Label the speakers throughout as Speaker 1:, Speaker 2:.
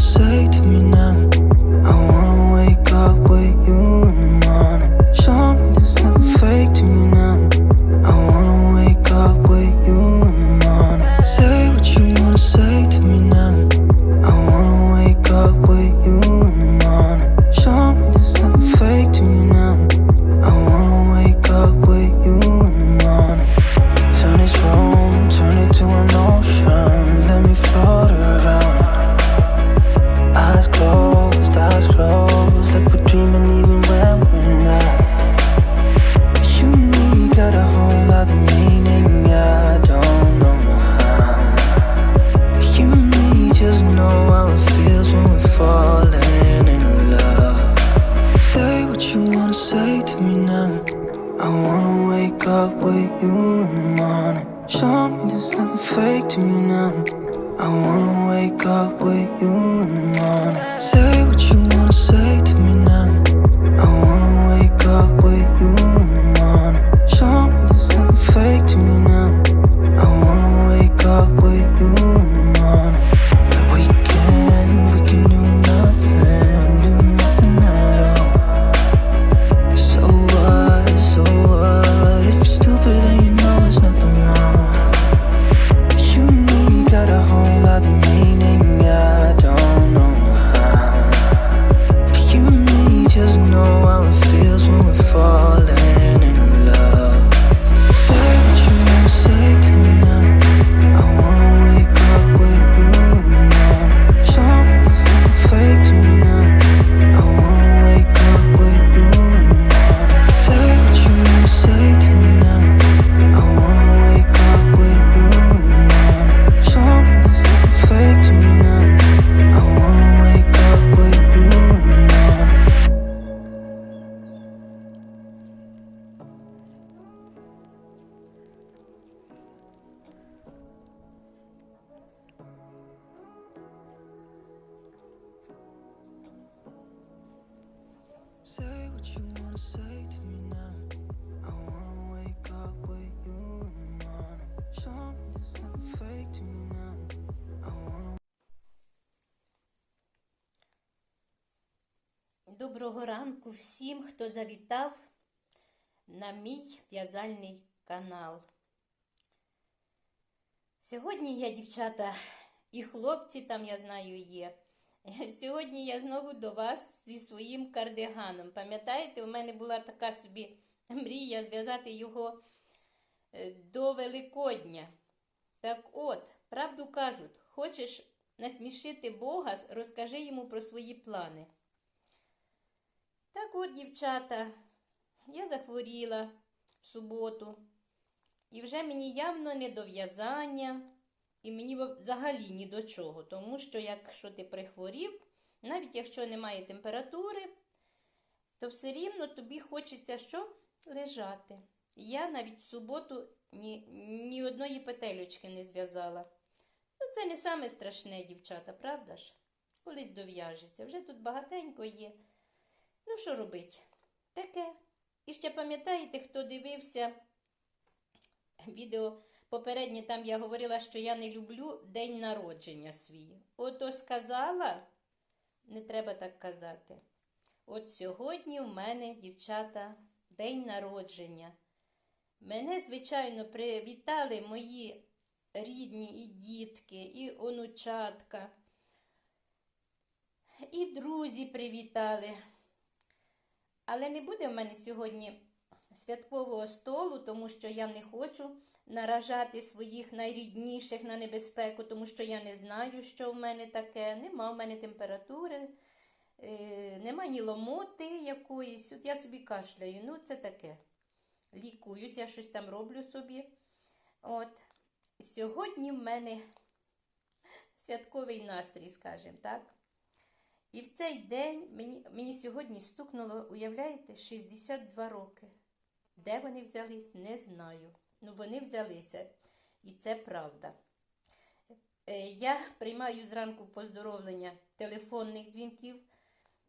Speaker 1: say to me now?
Speaker 2: Всім, хто завітав на мій в'язальний канал. Сьогодні я, дівчата, і хлопці там, я знаю, є. Сьогодні я знову до вас зі своїм кардиганом. Пам'ятаєте, у мене була така собі мрія зв'язати його е, до Великодня. Так от, правду кажуть, хочеш насмішити Бога, розкажи йому про свої плани. Так от, дівчата, я захворіла в суботу, і вже мені явно не до в'язання, і мені взагалі ні до чого, тому що якщо ти прихворів, навіть якщо немає температури, то все рівно тобі хочеться що? Лежати. Я навіть в суботу ні, ні одної петельочки не зв'язала. Ну, це не саме страшне, дівчата, правда ж? Колись дов'яжеться. Вже тут багатенько є. Ну, що робить? Таке. І ще пам'ятаєте, хто дивився відео попереднє, там я говорила, що я не люблю день народження свій. Ото сказала, не треба так казати. От сьогодні в мене, дівчата, день народження. Мене, звичайно, привітали мої рідні і дітки, і онучатка, і друзі привітали. Але не буде в мене сьогодні святкового столу, тому що я не хочу наражати своїх найрідніших на небезпеку, тому що я не знаю, що в мене таке. Нема в мене температури, е, нема ні ломоти якоїсь. От я собі кашляю. Ну, це таке. Лікуюсь, я щось там роблю собі. От. Сьогодні в мене святковий настрій, скажімо так. І в цей день мені, мені сьогодні стукнуло, уявляєте, 62 роки. Де вони взялись, не знаю. Ну, вони взялися. І це правда. Е, Я приймаю зранку поздоровлення телефонних дзвінків.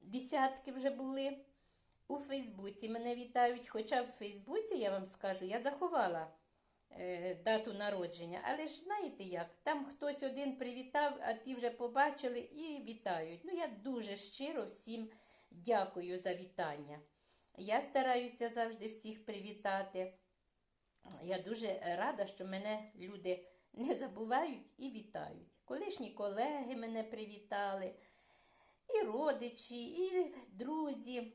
Speaker 2: Десятки вже були. У Фейсбуці мене вітають. Хоча в Фейсбуці, я вам скажу, я заховала дату народження. Але ж знаєте як? Там хтось один привітав, а ті вже побачили і вітають. Ну, я дуже щиро всім дякую за вітання. Я стараюся завжди всіх привітати. Я дуже рада, що мене люди не забувають і вітають. Колишні колеги мене привітали, і родичі, і друзі,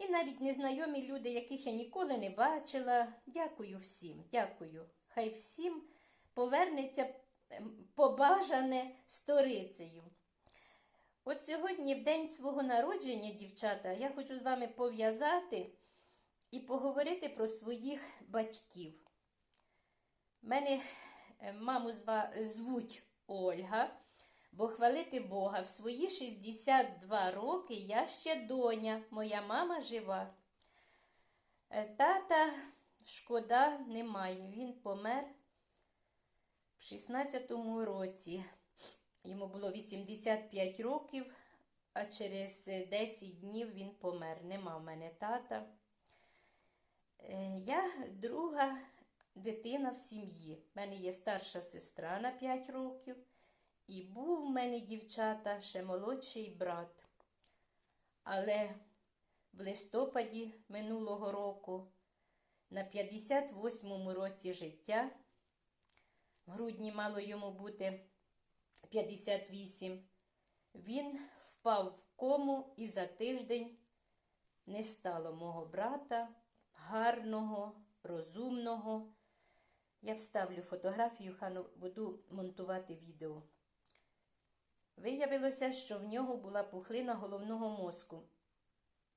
Speaker 2: і навіть незнайомі люди, яких я ніколи не бачила. Дякую всім, дякую. Хай всім повернеться ем, побажане сторицею. От сьогодні, в день свого народження, дівчата, я хочу з вами пов'язати і поговорити про своїх батьків. Мене е, маму звуть Ольга, бо хвалити Бога, в свої 62 роки я ще доня, моя мама жива. Е, Тата шкода немає, він помер в 16-му році. Йому було 85 років, а через е, 10 днів він помер. Нема в мене тата. Е, Я друга дитина в сім'ї. У мене є старша сестра на 5 років, і був в мене дівчата ще молодший брат. Але в листопаді минулого року, на 58-му році життя, в грудні мало йому бути 58, він впав в кому і за тиждень не стало мого брата, гарного, розумного. Я вставлю фотографію, хай буду монтувати відео. Виявилося, що в нього була пухлина головного мозку.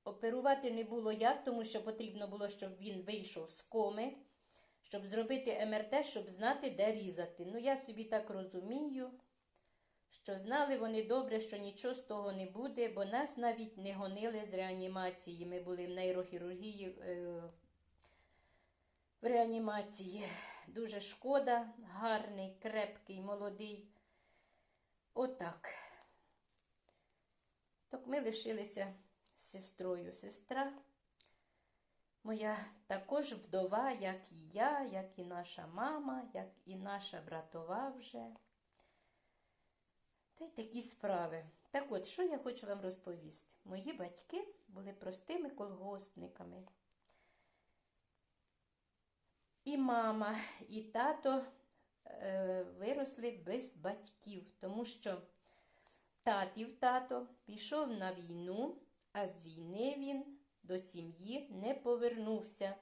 Speaker 2: Оперувати не було як, тому що потрібно було, щоб він вийшов з коми, щоб зробити МРТ, щоб знати, де різати. Ну, я собі так розумію, що знали вони добре, що нічого з того не буде, бо нас навіть не гонили з реанімації. Ми були в нейрохірургії е, в реанімації. Дуже шкода, гарний, крепкий, молодий. Отак. Так ми лишилися з сестрою. Сестра моя також вдова, як і я, як і наша мама, як і наша братова вже. Та й такі справи. Так от, що я хочу вам розповісти? Мої батьки були простими колгоспниками. І мама, і тато виросли без батьків, тому що татів тато пішов на війну, а з війни він до сім'ї не повернувся.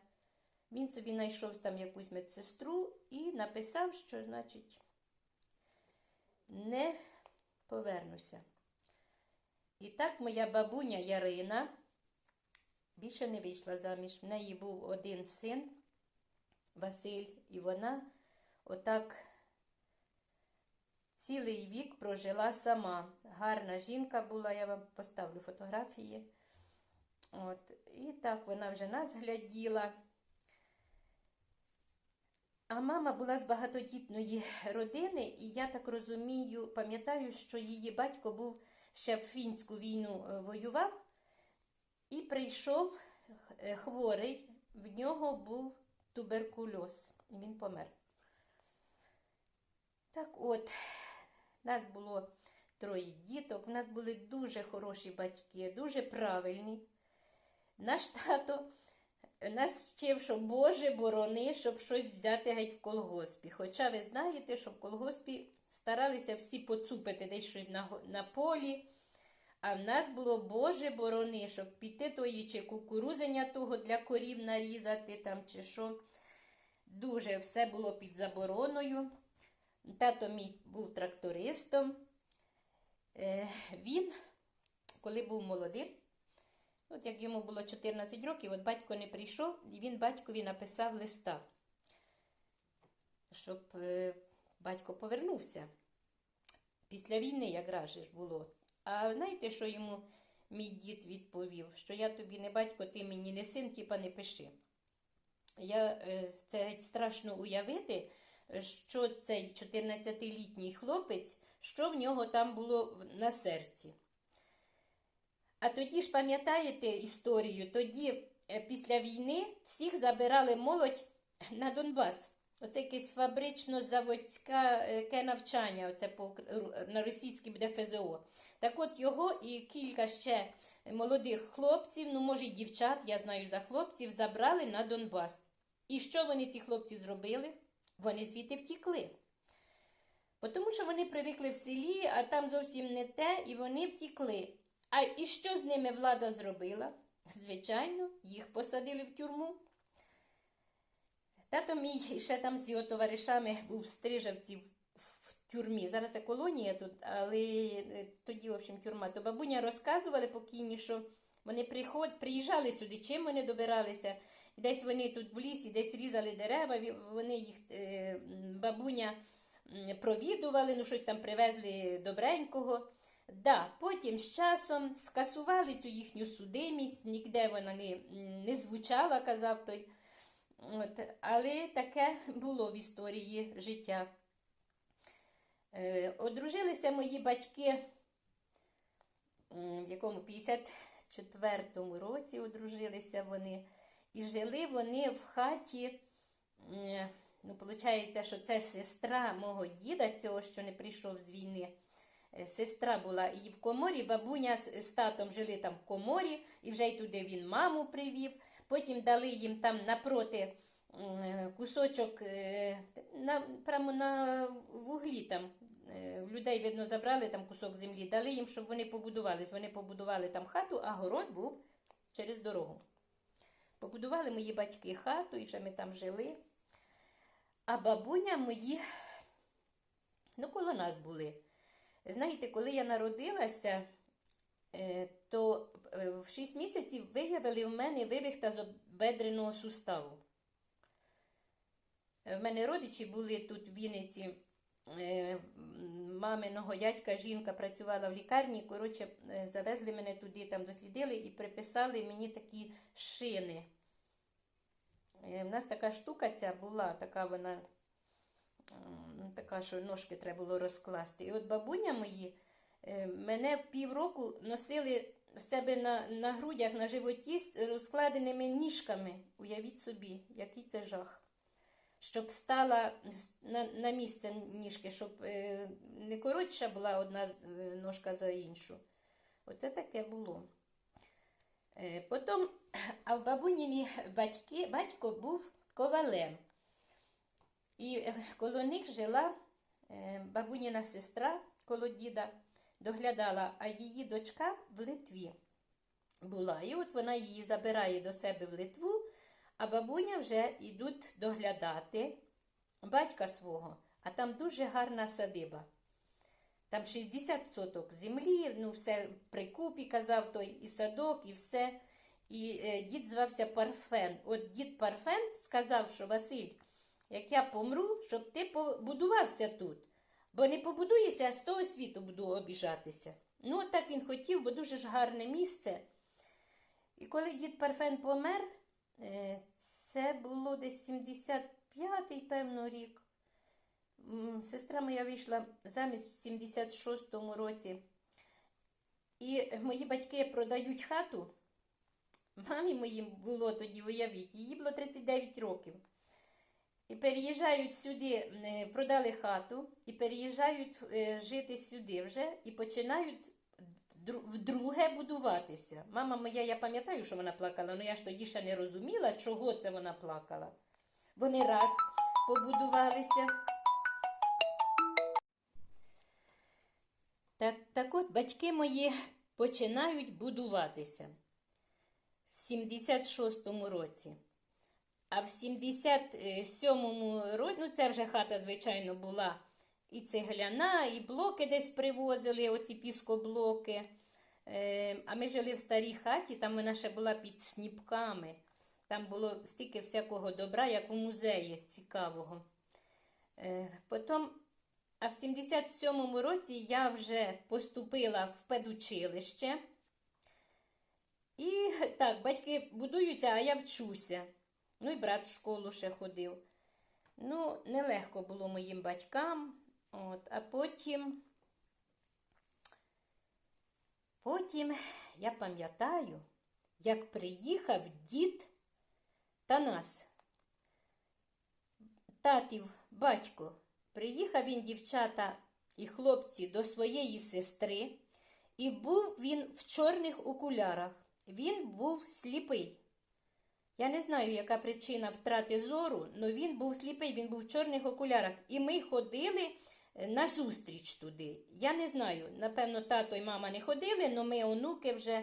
Speaker 2: Він собі знайшов там якусь медсестру і написав, що, значить, не повернуся. І так моя бабуня Ярина більше не вийшла заміж. В неї був один син Василь, і вона отак цілий вік прожила сама. Гарна жінка була, я вам поставлю фотографії. От. І так вона вже нас гляділа. А мама була з багатодітної родини, і я так розумію, пам'ятаю, що її батько був ще в фінську війну е, воював і прийшов е, хворий, в нього був туберкульоз, і він помер. Так от, нас було троє діток, в нас були дуже хороші батьки, дуже правильні. Наш тато нас вчив, що Боже борони, щоб щось взяти геть в колгоспі. Хоча ви знаєте, що в колгоспі старалися всі поцупити десь щось на, на полі. А в нас було Боже борони, щоб піти тої чи кукурузення того для корів нарізати там чи що. Дуже все було під забороною. Тато мій був трактористом. Е, він, коли був молодим, от як йому було 14 років, от батько не прийшов, і він батькові написав листа, щоб е, батько повернувся. Після війни же ж було. А знаєте, що йому мій дід відповів? Що я тобі не батько, ти мені не син, типа не пиши. Я, е, це страшно уявити, що цей 14-літній хлопець, що в нього там було на серці. А тоді ж пам'ятаєте історію? Тоді, е, після війни, всіх забирали молодь на Донбас. Оце якесь фабрично-заводське навчання, оце по, на російській буде ФЗО. Так от його і кілька ще молодих хлопців, ну може й дівчат, я знаю за хлопців, забрали на Донбас. І що вони, ці хлопці, зробили? Вони звідти втікли. Тому що вони привикли в селі, а там зовсім не те, і вони втікли. А і що з ними влада зробила? Звичайно, їх посадили в тюрму. Тато мій ще там з його товаришами був Стрижавці в- в тюрмі. Зараз це колонія тут, але е, тоді, в общем, тюрма. То бабуня розказували покійні, що вони приход, приїжджали сюди, чим вони добиралися. Десь вони тут в лісі, десь різали дерева, вони їх, е, бабуня провідували, ну щось там привезли добренького. Да, потім з часом скасували цю їхню судимість, ніде вона не, не звучала, казав той. От, але таке було в історії життя. Е, одружилися мої батьки в якому 54-му році одружилися вони. І жили вони в хаті. Ну, виходить, що це сестра мого діда, цього, що не прийшов з війни. Е, Сестра була і в коморі, бабуня з, татом жили там в коморі, і вже й туди він маму привів. Потім дали їм там напроти кусочок е, на, прямо на вуглі там. е, людей, видно, забрали там кусок землі, дали їм, щоб вони побудувались. Вони побудували там хату, а город був через дорогу. Побудували мої батьки хату, і вже ми там жили. А бабуня мої, ну, коло нас були. Знаєте, коли я народилася, е, то е, в 6 місяців виявили в мене вивих тазобедреного суставу. В мене родичі були тут в Вінниці. Е, Маминого дядька жінка працювала в лікарні. Коротше, е, завезли мене туди, там дослідили і приписали мені такі шини. Е, В нас така штука ця була, така вона така, що ножки треба було розкласти. І от бабуня мої е, мене півроку носили в себе на, на грудях, на животі з розкладеними ніжками. Уявіть собі, який це жах. Щоб стала на, на місце ніжки, щоб е, не коротша була одна е, ножка за іншу. Оце таке було. Е, Потім, а в бабуніні батьки, батько був ковалем. І коло них жила бабуніна сестра коло діда, доглядала, а її дочка в Литві була. І от вона її забирає до себе в Литву, а бабуня вже йдуть доглядати батька свого, а там дуже гарна садиба. Там 60 соток землі, ну все при купі, казав той, і садок, і все. І е, дід звався Парфен. От дід Парфен сказав, що Василь, як я помру, щоб ти побудувався тут. Бо не побудуєшся, а з того світу буду обіжатися. Ну, от так він хотів, бо дуже ж гарне місце. І коли дід Парфен помер, це було десь 75-й, певно, рік. Сестра моя вийшла замість в 76-му році. І мої батьки продають хату. Мамі моїм було тоді, уявіть, їй було 39 років. І переїжджають сюди, е, продали хату, і переїжджають е, жити сюди вже і починають вдруге будуватися. Мама моя, я пам'ятаю, що вона плакала, але я ж тоді ще не розуміла, чого це вона плакала. Вони раз побудувалися. Так, так от батьки мої починають будуватися в 76-му році. А в 77-му році, ну це вже хата, звичайно, була і цегляна, і блоки десь привозили, оці піскоблоки. Е, а ми жили в старій хаті, там вона ще була під сніпками. Там було стільки всякого добра, як у музеї цікавого. Е, потім, а в 77-му році я вже поступила в педучилище. І так, батьки будуються, а я вчуся. Ну і брат в школу ще ходив. Ну, нелегко було моїм батькам. От, а потім, потім я пам'ятаю, як приїхав дід Танас. татів батько. Приїхав він, дівчата і хлопці, до своєї сестри, і був він в чорних окулярах. Він був сліпий. Я не знаю, яка причина втрати зору, але він був сліпий, він був в чорних окулярах. І ми ходили на зустріч туди. Я не знаю, напевно, тато і мама не ходили, але ми, онуки, вже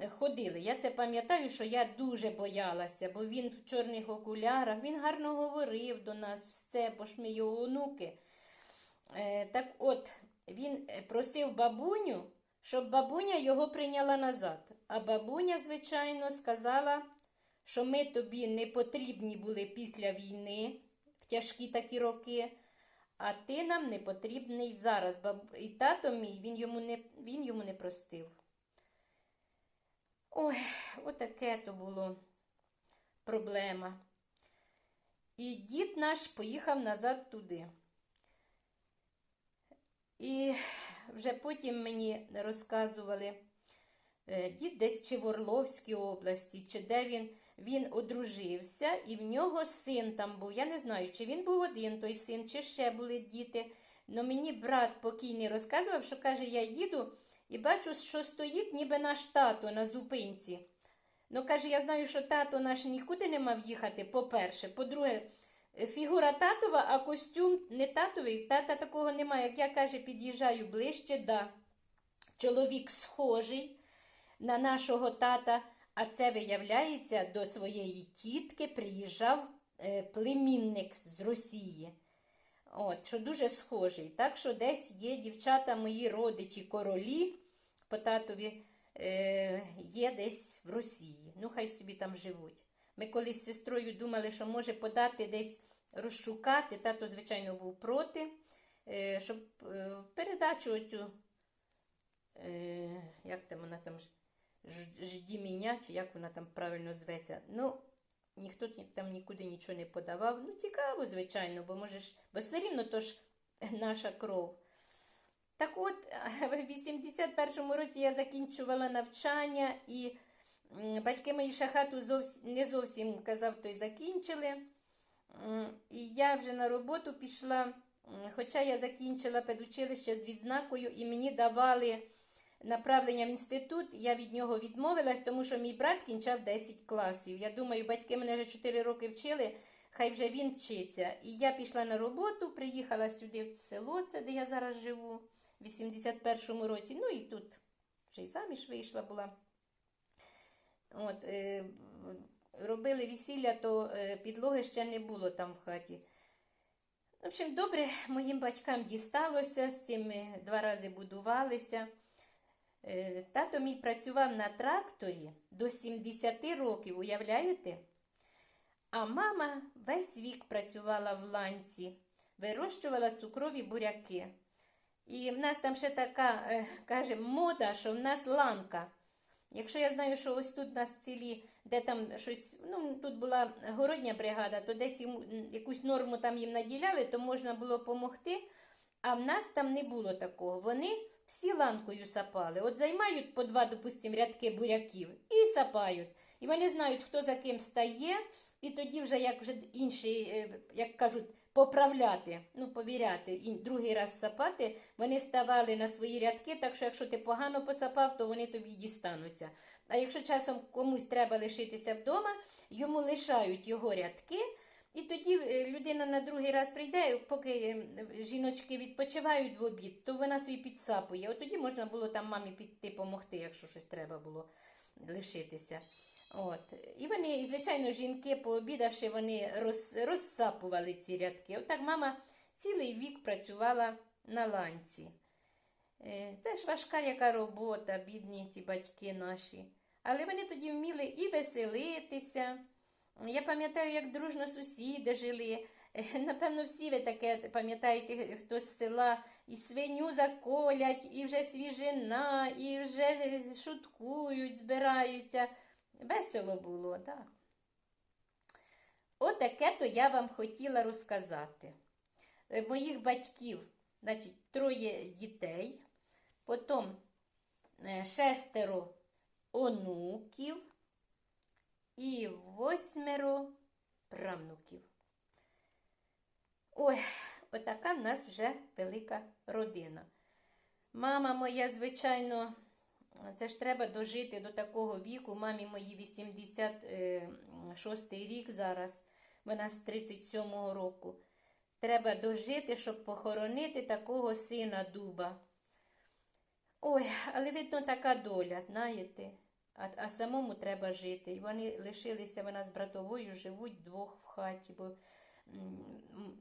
Speaker 2: е, ходили. Я це пам'ятаю, що я дуже боялася, бо він в чорних окулярах, він гарно говорив до нас все, бо ж ми його онуки. Е, так от, він е, просив бабуню, щоб бабуня його прийняла назад. А бабуня, звичайно, сказала, що ми тобі не потрібні були після війни в тяжкі такі роки, а ти нам не потрібний зараз. І тато мій він йому не, він йому не простив. Ой, отаке то було проблема. І дід наш поїхав назад туди. І вже потім мені розказували, е, дід десь чи в Орловській області, чи де він, він одружився, і в нього син там був. Я не знаю, чи він був один той син, чи ще були діти. Но мені брат покійний розказував, що каже, я їду і бачу, що стоїть ніби наш тато на зупинці. Ну, каже, я знаю, що тато наш нікуди не мав їхати, по-перше. По-друге, фігура татова, а костюм не татовий, тата такого немає. Як я каже, під'їжджаю ближче, да. Чоловік схожий на нашого тата, а це виявляється, до своєї тітки приїжджав е, племінник з Росії. От, що дуже схожий. Так що десь є дівчата, мої родичі, королі по татові е, є десь в Росії. Ну, хай собі там живуть. Ми колись з сестрою думали, що може подати десь розшукати. Тато, звичайно, був проти, е, щоб е, передачу оцю, е, як там вона там ж- жді мене, чи як вона там правильно зветься. Ну, ніхто там нікуди нічого не подавав. Ну, цікаво, звичайно, бо можеш, бо все рівно то ж наша кров. Так от, в 81-му році я закінчувала навчання, і батьки мої шахату зовсім, не зовсім казав, то й закінчили. І я вже на роботу пішла, хоча я закінчила педучилище з відзнакою, і мені давали направлення в інститут, я від нього відмовилась, тому що мій брат кінчав 10 класів. Я думаю, батьки мене вже 4 роки вчили, хай вже він вчиться. І я пішла на роботу, приїхала сюди в село, це де я зараз живу, в 81-му році. Ну і тут вже й заміж вийшла була. От, е, робили весілля, то е, підлоги ще не було там в хаті. В общем, добре моїм батькам дісталося, з цим ми два рази будувалися. Е, Тато мій працював на тракторі до 70 років, уявляєте? А мама весь вік працювала в ланці, вирощувала цукрові буряки. І в нас там ще така, е, каже, мода, що в нас ланка. Якщо я знаю, що ось тут на селі, де там щось, ну тут була городня бригада, то десь йому якусь норму там їм наділяли, то можна було допомогти. А в нас там не було такого. Вони всі ланкою сапали. От займають по два, допустимо, рядки буряків і сапають. І вони знають, хто за ким стає, і тоді вже як вже інші, е, як кажуть, поправляти, ну, повіряти, і другий раз сапати, вони ставали на свої рядки, так що якщо ти погано посапав, то вони тобі дістануться. А якщо часом комусь треба лишитися вдома, йому лишають його рядки, і тоді е, людина на другий раз прийде, поки е, жіночки відпочивають в обід, то вона собі підсапує. От тоді можна було там мамі піти допомогти, якщо щось треба було лишитися. От. І вони, звичайно, жінки, пообідавши, вони роз, розсапували ці рядки. Отак мама цілий вік працювала на ланці. Е, Це ж важка яка робота, бідні ці батьки наші. Але вони тоді вміли і веселитися. Я пам'ятаю, як дружно сусіди жили. Е, Напевно, всі ви таке пам'ятаєте, хто з села, і свиню заколять, і вже свіжина, і вже шуткують, збираються. Весело було, так. Отаке то я вам хотіла розказати. Е, Моїх батьків, значить, троє дітей, потім е, шестеро онуків і восьмеро правнуків. Ой, отака в нас вже велика родина. Мама моя, звичайно, це ж треба дожити до такого віку. Мамі моїй 86 рік зараз, вона з 37-го року. Треба дожити, щоб похоронити такого сина дуба. Ой, але видно така доля, знаєте. А, а самому треба жити. І вони лишилися, вона з братовою живуть двох в хаті, бо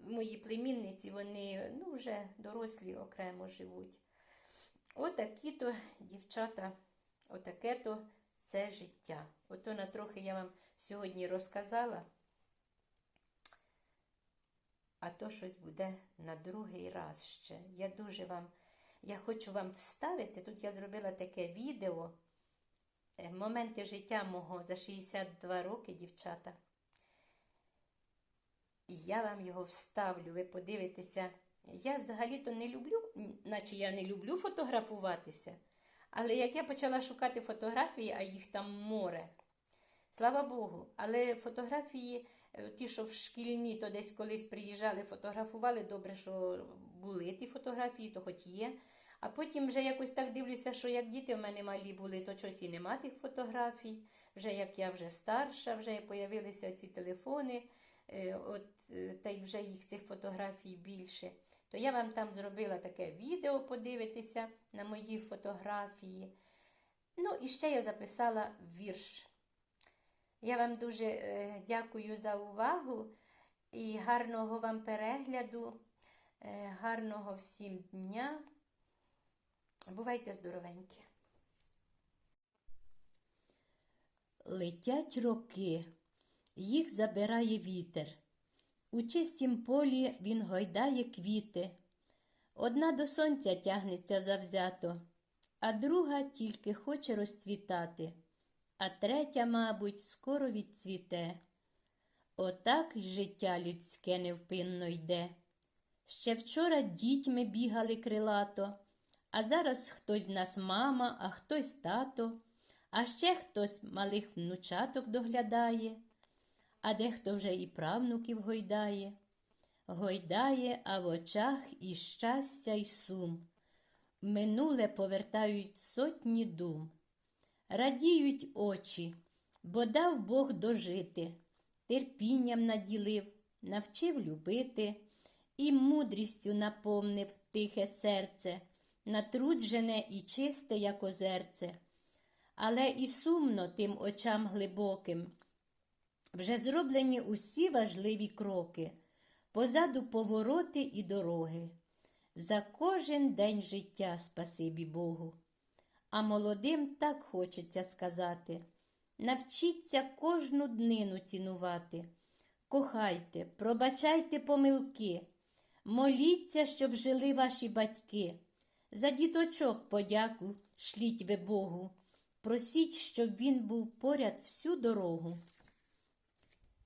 Speaker 2: мої племінниці, вони ну, вже дорослі окремо живуть. Отакі то дівчата, отаке то це життя. Ото на трохи я вам сьогодні розказала, а то щось буде на другий раз ще. Я дуже вам, я хочу вам вставити, тут я зробила таке відео, моменти життя мого за 62 роки, дівчата. І я вам його вставлю, ви подивитеся. Я взагалі-то не люблю, наче я не люблю фотографуватися. Але як я почала шукати фотографії, а їх там море. Слава Богу, але фотографії, е, ті, що в шкільні, то десь колись приїжджали, фотографували, добре, що були ті фотографії, то хоч є. А потім вже якось так дивлюся, що як діти в мене малі були, то щось і нема тих фотографій. Вже як я вже старша, вже появилися ці телефони, е, от, е, та й вже їх цих фотографій більше. То я вам там зробила таке відео подивитися на мої фотографії. Ну, і ще я записала вірш. Я вам дуже е, дякую за увагу і гарного вам перегляду, гарного всім дня. Бувайте здоровенькі. Летять роки, їх забирає вітер. У чистім полі він гойдає квіти. Одна до сонця тягнеться завзято, а друга тільки хоче розцвітати, а третя, мабуть, скоро відцвіте. Отак життя людське невпинно йде. Ще вчора дітьми бігали крилато, а зараз хтось з нас мама, а хтось тато, а ще хтось малих внучаток доглядає а дехто вже і правнуків гойдає. Гойдає, а в очах і щастя, й сум. Минуле повертають сотні дум. Радіють очі, бо дав Бог дожити, терпінням наділив, навчив любити і мудрістю наповнив тихе серце, натруджене і чисте, як озерце. Але і сумно тим очам глибоким. Вже зроблені усі важливі кроки, позаду повороти і дороги. За кожен день життя спасибі Богу. А молодим так хочеться сказати навчіться кожну днину цінувати. Кохайте, пробачайте помилки, моліться, щоб жили ваші батьки. За діточок подяку шліть ви Богу. Просіть, щоб він був поряд всю дорогу.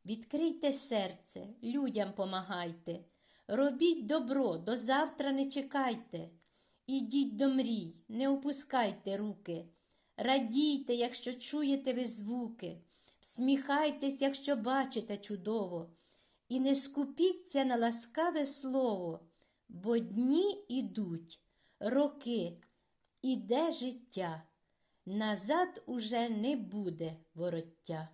Speaker 2: Відкрийте серце, людям помагайте, робіть добро, до завтра не чекайте. Ідіть до мрій, не опускайте руки, радійте, якщо чуєте ви звуки, всміхайтесь, якщо бачите чудово, і не скупіться на ласкаве слово, бо дні ідуть, роки, іде життя, назад уже не буде вороття.